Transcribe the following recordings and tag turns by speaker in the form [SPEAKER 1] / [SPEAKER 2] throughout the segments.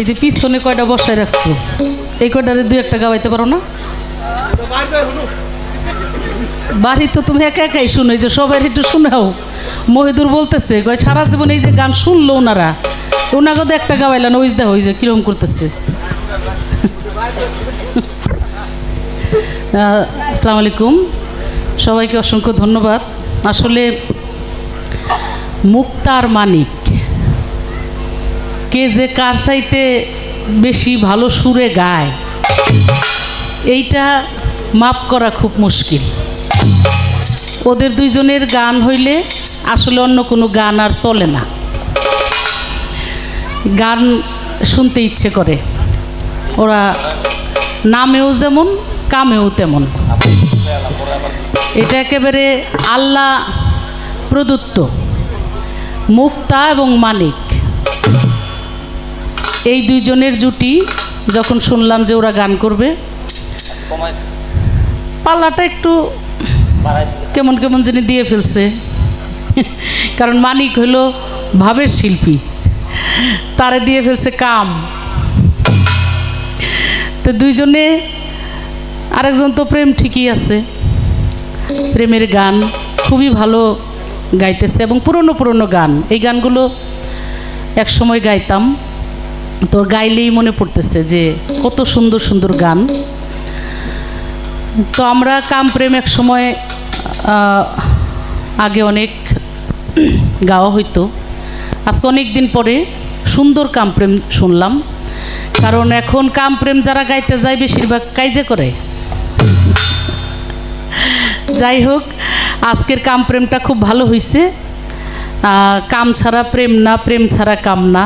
[SPEAKER 1] এই যে পিছনে কয়টা বসায় রাখছো? এই কয়টারে দুই একটা গাওয়াইতে পারো না? বাড়ি তো তুমি একা একাই শুনো যে সবাই একটু শোনাও। মহিদুর বলতেছে, কয়, সারা জীবন এই যে গান শুনলো ওনারা ওনাকে তো একটা গাওয়াইলেন ওই দেখো, ওই যে কিরম করতেছে। আসসালামু আলাইকুম। সবাইকে অসংখ্য ধন্যবাদ। আসলে মুক্তার মানিক কে যে কার চাইতে বেশি ভালো সুরে গায়, এইটা মাপ করা খুব মুশকিল। ওদের দুইজনের গান হইলে আসলে অন্য কোনো গান আর চলে না। গান শুনতে ইচ্ছে করে। ওরা নামেও যেমন, কামেও তেমন। এটা একেবারে আল্লাহ প্রদত্ত, মুক্তা এবং মানিক এই দুইজনের জুটি যখন শুনলাম যে ওরা গান করবে পাল্লাটা একটু কেমন কেমন যিনি দিয়ে ফেলছে। কারণ মানিক হলো ভাবের শিল্পী। তারে দিয়ে ফেলছে কাম। তো দুইজনে আরেকজন তো প্রেম ঠিকই আছে। প্রেমের গান খুবই ভালো গাইতেছে এবং পুরনো পুরনো গান। এই গানগুলো এক সময় গাইতাম। তো গাইলেই মনে পড়তেছে যে কত সুন্দর সুন্দর গান। তো আমরা কাম প্রেম এক সময় আগে অনেক গাওয়া হইতো। আজকে অনেক দিন পরে সুন্দর কাম প্রেম শুনলাম। কারণ এখন কাম প্রেম যারা গাইতে যায় বেশিরভাগ কাইজে করে। যাই হোক, আজকের কাম প্রেমটা খুব ভালো হয়েছে কাম ছাড়া প্রেম না, প্রেম ছাড়া কাম না।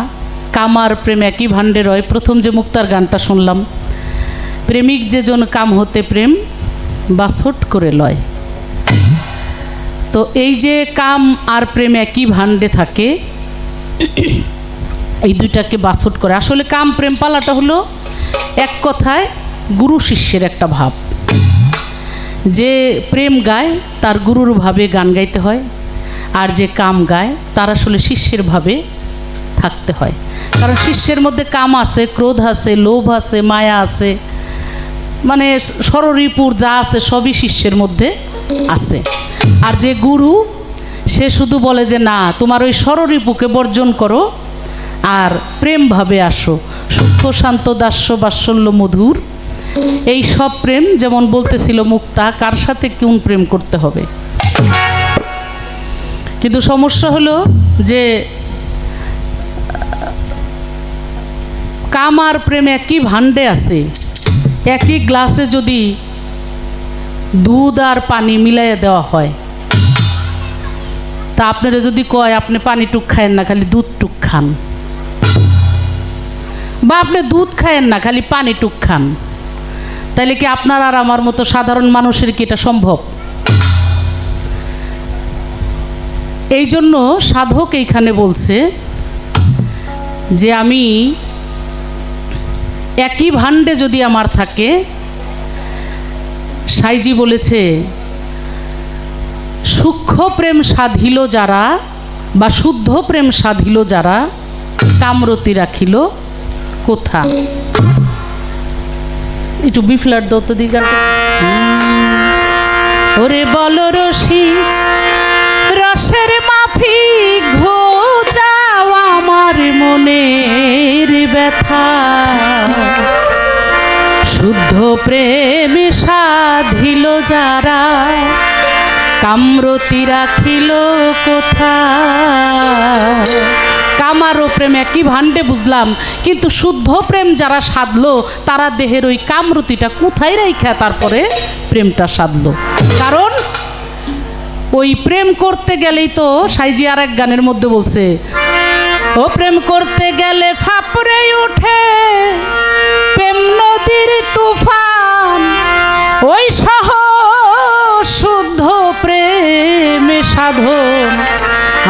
[SPEAKER 1] কাম আর প্রেম একই ভাণ্ডে রয়। প্রথম যে মুক্তার গানটা শুনলাম, প্রেমিক যে জন কাম হতে প্রেম বাসট করে লয়। তো এই যে কাম আর প্রেম একই ভাণ্ডে থাকে, এই দুইটাকে বাসট করে। আসলে কাম প্রেম পালাটা হলো এক কথায় গুরু শিষ্যের একটা ভাব। যে প্রেম গায়, তার গুরুর ভাবে গান গাইতে হয়, আর যে কাম গায়, তার আসলে শিষ্যের ভাবে থাকতে হয়। কারণ শিষ্যের মধ্যে কাম আছে, ক্রোধ আছে, লোভ আছে, মায়া আছে। মানে সররিপুর যা আছে সবই শিষ্যের মধ্যে আছে। আর যে গুরু, সে শুধু বলে যে, না, তোমার ওই সররিপুকে বর্জন করো আর প্রেমভাবে আসো। সূক্ষ্ম, শান্ত, দাস্য, বাৎসল্য, মধুর। এই সব প্রেম যেমন বলতেছিল মুক্তা, কার সাথে কোন প্রেম করতে হবে? কিন্তু সমস্যা হলো যে কাম আর প্রেম একই ভাণ্ডে আছে। একই গ্লাসে যদি দুধ আর পানি মিলাইয়া দেওয়া হয়। তা আপনারা যদি কয়, আপনি পানি টুক খায়েন না, খালি দুধ টুক খান। বা আপনি দুধ খায়েন না, খালি পানি টুক খান। তাহলে কি আপনার আর আমার মতো সাধারণ মানুষের কি এটা সম্ভব? এই জন্য সাধক এইখানে বলছে যে আমি একই ভাণ্ডে যদি আমার থাকে সাইজি বলেছে সূক্ষ্ম প্রেম সাধিল যারা বা শুদ্ধ প্রেম সাধিল যারা কামরতি রাখিল কোথা? একটু বিফলার দত্ত দি গানটা। ওরে বল রশি রসের মাফি ঘোচাও আমার মনের ব্যথা। শুদ্ধ প্রেম সাধিল যারা, কামরতি রাখিল কোথা কামারও প্রেম একই ভাণ্ডে বুঝলাম, কিন্তু শুদ্ধ প্রেম যারা সাধলো, তারা দেহের ওই কামরতিটা কোথায় রেখা তারপরে প্রেমটা সাধলো? কারণ ওই প্রেম করতে গেলেই তো সাইজি আর এক গানের মধ্যে বলছে, ও প্রেম করতে গেলে ফাপড়ে উঠে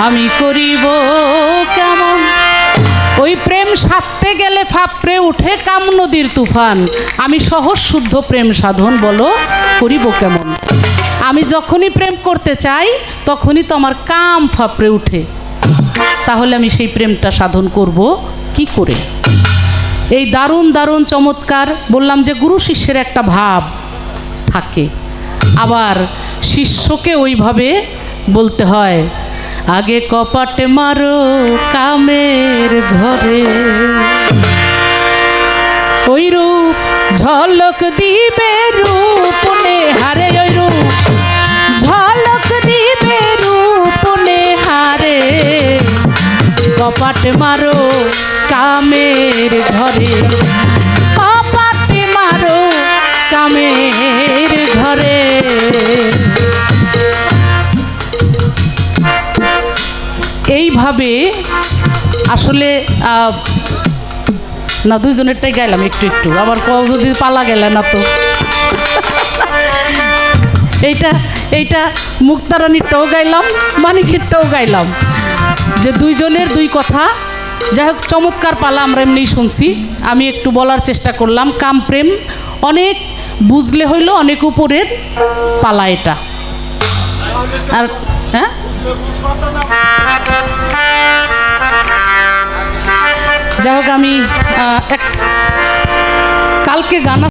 [SPEAKER 1] আমি করিব কেমন? ওই প্রেম সাধতে গেলে ফাপড়ে উঠে কাম নদীর তুফান। আমি সহজ শুদ্ধ প্রেম সাধন, বলো, করিব কেমন? আমি যখনই প্রেম করতে চাই, তখনই তো আমার কাম ফাপড়ে উঠে। তাহলে আমি সেই প্রেমটা সাধন করব কি করে? এই দারুণ দারুণ, চমৎকার, বললাম যে গুরু শিষ্যের একটা ভাব থাকে। আবার শিষ্যকে ওইভাবে বলতে হয় আগে কপাটে মারো কামের ঘরে। ওই রূপ ঝলক দিবে রূপ হারে ওই রূপ ঝলক দিবে রূপ হারে। কপাট মারো কামের ঘরে। এইভাবে আসলে না, দুইজনেরটাই গাইলাম একটু একটু। আবার কও যদি পালা গেলে না তো। এইটা এইটা মুক্তারানীরটাও গাইলাম, মানিকেরটাও গাইলাম। যে দুইজনের দুই কথা। যাই হোক, চমৎকার পালা আমরা এমনিই শুনছি। আমি একটু বলার চেষ্টা করলাম, কাম প্রেম। অনেক বুঝলে হইল, অনেক উপরের পালা এটা। আর হ্যাঁ? যাই হোক আমি এক কালকে গান